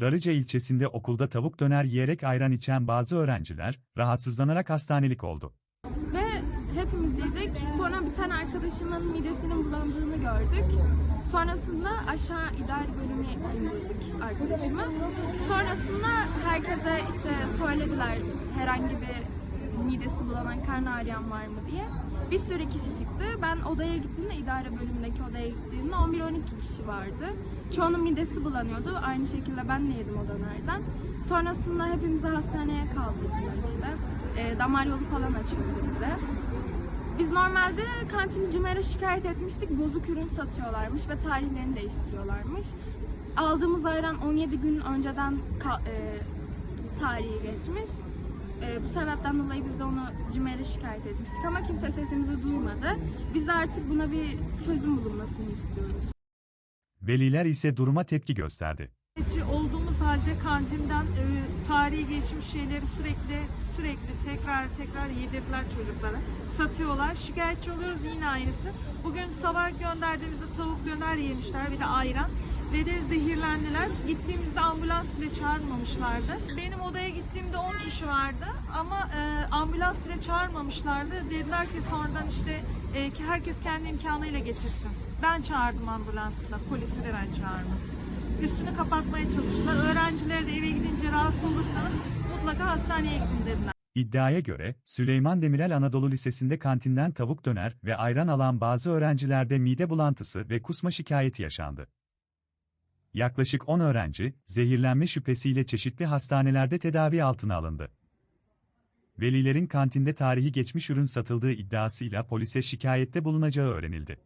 Darıca ilçesinde okulda tavuk döner yiyerek ayran içen bazı öğrenciler, rahatsızlanarak hastanelik oldu. Ve hepimiz yedik. Sonra bir tane arkadaşımın midesinin bulandığını gördük. Sonrasında aşağı idare bölümü indirdik arkadaşımı. Sonrasında herkese işte söylediler herhangi bir midesi bulanan, karnı ağrıyan var mı diye. Bir sürü kişi çıktı. Ben odaya gittiğimde, idare bölümündeki odaya gittiğimde 11-12 kişi vardı. Çoğunun midesi bulanıyordu. Aynı şekilde ben de yedim o dönerden. Sonrasında hepimizi hastaneye kaldırdılar işte. E, damar yolu falan açıldı bize. Biz normalde kantini CİMER'e şikayet etmiştik. Bozuk ürün satıyorlarmış ve tarihlerini değiştiriyorlarmış. Aldığımız ayran 17 gün önceden e, tarihi geçmiş. E, bu sebepten dolayı biz de onu CİMER'e şikayet etmiştik ama kimse sesimizi duymadı. Biz de artık buna bir çözüm bulunmasını istiyoruz. Veliler ise duruma tepki gösterdi. Olduğumuz halde kantinden e, tarihi geçmiş şeyleri sürekli sürekli tekrar tekrar yedirdiler çocuklara. Satıyorlar. Şikayetçi oluyoruz yine aynısı. Bugün sabah gönderdiğimizde tavuk döner yemişler bir de ayran. De zehirlendiler. Gittiğimizde ambulans bile çağırmamışlardı. Benim odaya gittiğimde 10 kişi vardı ama e, ambulans bile çağırmamışlardı. Dediler ki sonradan işte e, ki herkes kendi imkanıyla getirsin. Ben çağırdım ambulansı da, polisi de ben çağırdım üstünü kapatmaya çalıştılar. Öğrencilere de eve gidince rahatsız olursanız mutlaka hastaneye gidin dediler. İddiaya göre, Süleyman Demirel Anadolu Lisesi'nde kantinden tavuk döner ve ayran alan bazı öğrencilerde mide bulantısı ve kusma şikayeti yaşandı. Yaklaşık 10 öğrenci, zehirlenme şüphesiyle çeşitli hastanelerde tedavi altına alındı. Velilerin kantinde tarihi geçmiş ürün satıldığı iddiasıyla polise şikayette bulunacağı öğrenildi.